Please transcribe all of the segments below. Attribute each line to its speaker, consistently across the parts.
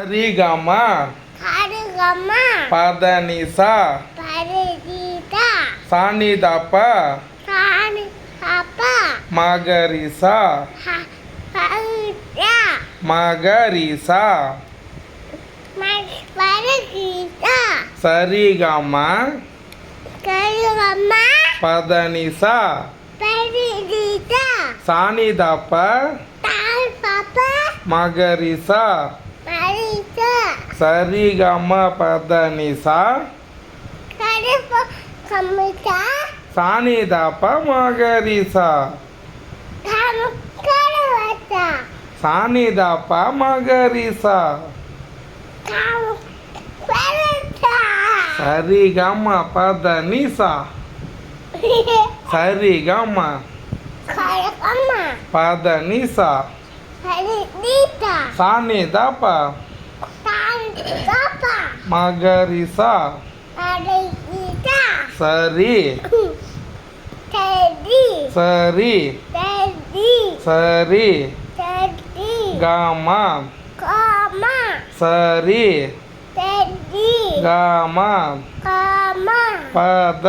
Speaker 1: சரிகமா
Speaker 2: கருகம்மா
Speaker 1: பதனிசா?
Speaker 2: பரிதீதா?
Speaker 1: சானிதப்ப
Speaker 2: சாணி அப்பா
Speaker 1: மகரிசா? மகரிசா சரிகமா?
Speaker 2: கருகம்மா
Speaker 1: பதனிசா?
Speaker 2: பரிதீதா?
Speaker 1: சானிதப்ப
Speaker 2: பாப்பா
Speaker 1: மகரிசா?
Speaker 2: பரிதா
Speaker 1: சரிகம பதனிசா
Speaker 2: கருப்பு கம்மிதா
Speaker 1: சானிதப்ப மகரிசா
Speaker 2: கம் கருவத்தா
Speaker 1: சானிதப்ப மகரிசா
Speaker 2: கம் பருதா
Speaker 1: சரிகம பதனிசா சரிகம
Speaker 2: கருகம்மா
Speaker 1: பதனிசா
Speaker 2: பரிதீதா
Speaker 1: சானிதப்ப
Speaker 2: தால் பாப்பா
Speaker 1: மகரிசா
Speaker 2: பரிதீதா
Speaker 1: சரி
Speaker 2: Teddy,
Speaker 1: சரி
Speaker 2: Teddy,
Speaker 1: சரி
Speaker 2: Teddy,
Speaker 1: கம
Speaker 2: Kama,
Speaker 1: சரி
Speaker 2: Teddy,
Speaker 1: கம
Speaker 2: Kama,
Speaker 1: பத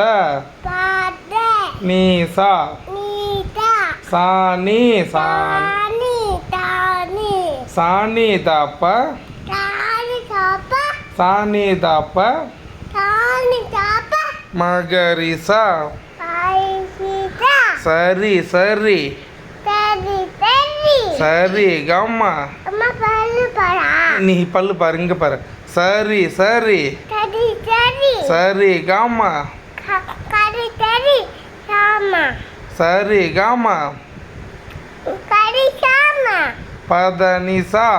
Speaker 2: Pada,
Speaker 1: நீசா
Speaker 2: Nita,
Speaker 1: சாணி சாணி
Speaker 2: Tani, Tani,
Speaker 1: சாணி தப்ப
Speaker 2: Tani
Speaker 1: சாணி தப்ப மகரிசா. சரி சரி. சரி கம்மா. நீ பல்லு பாரு இங்க பாரு. சரி சரி. சரி
Speaker 2: Sama.
Speaker 1: சரி
Speaker 2: sama,
Speaker 1: பதனிசா.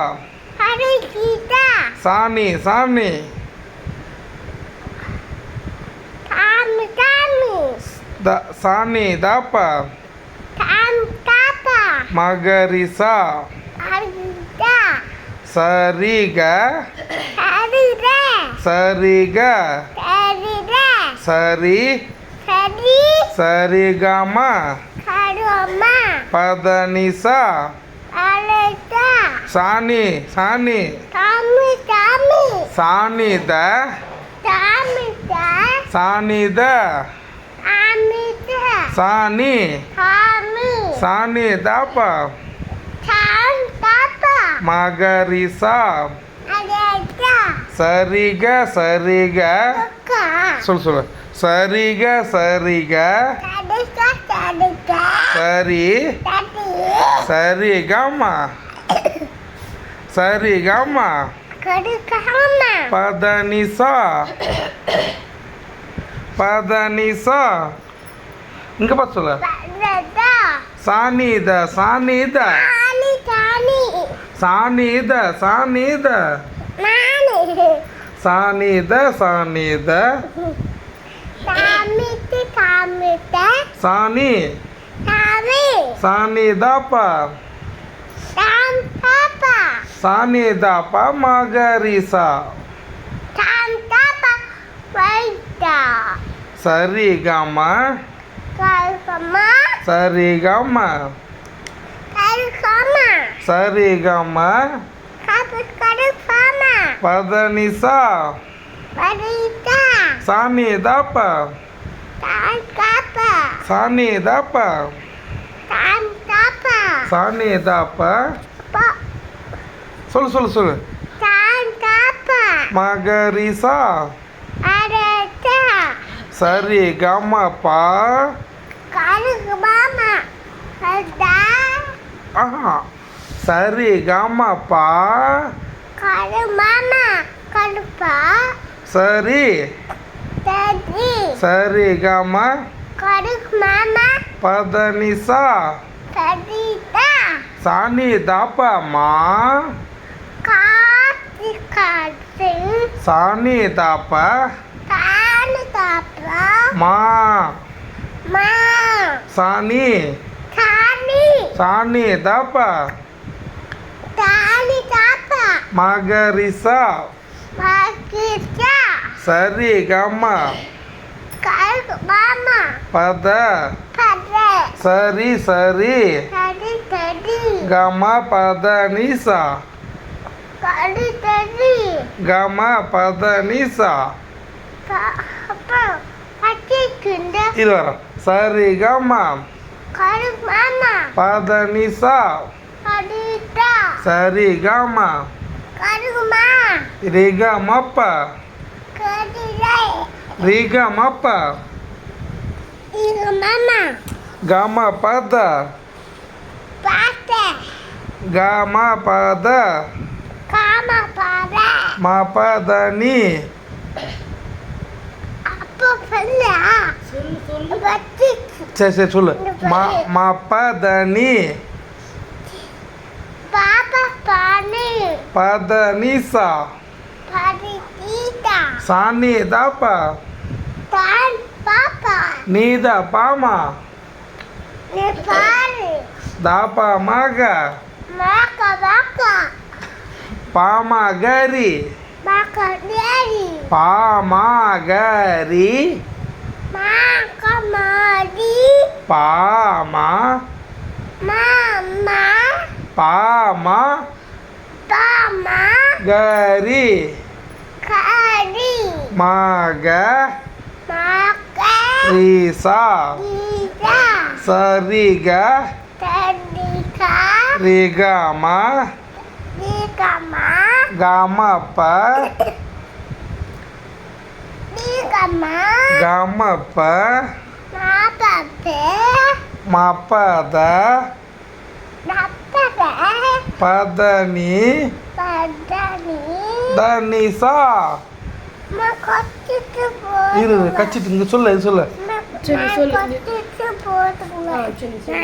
Speaker 2: kari kita,
Speaker 1: சாணி சாணி
Speaker 2: kami kami,
Speaker 1: த சாணி தப்ப
Speaker 2: kam kapa,
Speaker 1: மகரிசா
Speaker 2: arida,
Speaker 1: சரிக
Speaker 2: kari re,
Speaker 1: சரிக
Speaker 2: kari re,
Speaker 1: சரி
Speaker 2: kari,
Speaker 1: சரிகம
Speaker 2: karoma,
Speaker 1: பதனிசா
Speaker 2: aleta,
Speaker 1: சாணி சாணி
Speaker 2: Kami ta,
Speaker 1: சாணி சாணி தப்ப மகரிசா சரிக சரிக. சொல் சொல்லு சரிக சரிக சரி
Speaker 2: tadi,
Speaker 1: சரி பதனிசா. பதனிசா. இங்க பார்த்து சொல்ல.
Speaker 2: badada,
Speaker 1: சாணித சாணித.
Speaker 2: tani, tani,
Speaker 1: சாணித சாணித.
Speaker 2: nani,
Speaker 1: Sani dapa
Speaker 2: magarisa. Gama. vaida. Sarigama.
Speaker 1: Sari Gama.
Speaker 2: Sarigama.
Speaker 1: Sarigama. Sarigama.
Speaker 2: Padanisa. Padanisa.
Speaker 1: Sani
Speaker 2: dapa.
Speaker 1: Santapa.
Speaker 2: Sani dapa.
Speaker 1: Santapa.
Speaker 2: Sani dapa.
Speaker 1: Sani
Speaker 2: dapa.
Speaker 1: சொல்லு சொல்லு சொல்லு மகரிசா சரி
Speaker 2: kada,
Speaker 1: ஆஹா சரி
Speaker 2: kalpa,
Speaker 1: சரி சரி கம பதனிசா சாணி தாப்பம்மா Sani apa?
Speaker 2: Sani apa?
Speaker 1: Ma.
Speaker 2: Ma.
Speaker 1: Sani.
Speaker 2: Sani.
Speaker 1: Sani apa?
Speaker 2: Sani apa?
Speaker 1: Magarisa.
Speaker 2: Magarisa.
Speaker 1: Sari gama.
Speaker 2: Kau
Speaker 1: gama.
Speaker 2: Pada. Pada. Sari
Speaker 1: sari. Sari sari.
Speaker 2: Gama pada
Speaker 1: nisa. Kali tadi.
Speaker 2: Gama pada
Speaker 1: Nisa. Apa? Pati kunda.
Speaker 2: Ilar. Sari
Speaker 1: gama. Kali
Speaker 2: mana?
Speaker 1: Pada Nisa.
Speaker 2: Kali
Speaker 1: ta. Sari
Speaker 2: gama.
Speaker 1: Kali ma.
Speaker 2: Riga mapa.
Speaker 1: Kali lai.
Speaker 2: Riga
Speaker 1: mapa. Iga
Speaker 2: mama. Gama
Speaker 1: pada. Pada. Gama.
Speaker 2: Pada. சொல்லா. பச்சிக்கு
Speaker 1: சரி சரி சொல்லு. ம ம பத நீ.
Speaker 2: பாப்பா பானு.
Speaker 1: பத நிசா
Speaker 2: படி தீட்டா
Speaker 1: சாணி தாப்பா. நீத பாமா. தாப்பா மக
Speaker 2: மாக்கா மாக்கா.
Speaker 1: Pamagari.
Speaker 2: Pamagari.
Speaker 1: Pamagari.
Speaker 2: Pamagari.
Speaker 1: Pama.
Speaker 2: Mama.
Speaker 1: Pama.
Speaker 2: Pama.
Speaker 1: Gari.
Speaker 2: Gari.
Speaker 1: Maga.
Speaker 2: Maga.
Speaker 1: Risa.
Speaker 2: Risa.
Speaker 1: Seriga.
Speaker 2: Seriga.
Speaker 1: Rigama.
Speaker 2: நாப்பத்து
Speaker 1: மப்பத
Speaker 2: நப்பது
Speaker 1: பதனி தனிசா இரு கச்சிட்டு சொல்லு சொல்லு
Speaker 2: கொத்திட்டு போதுங்க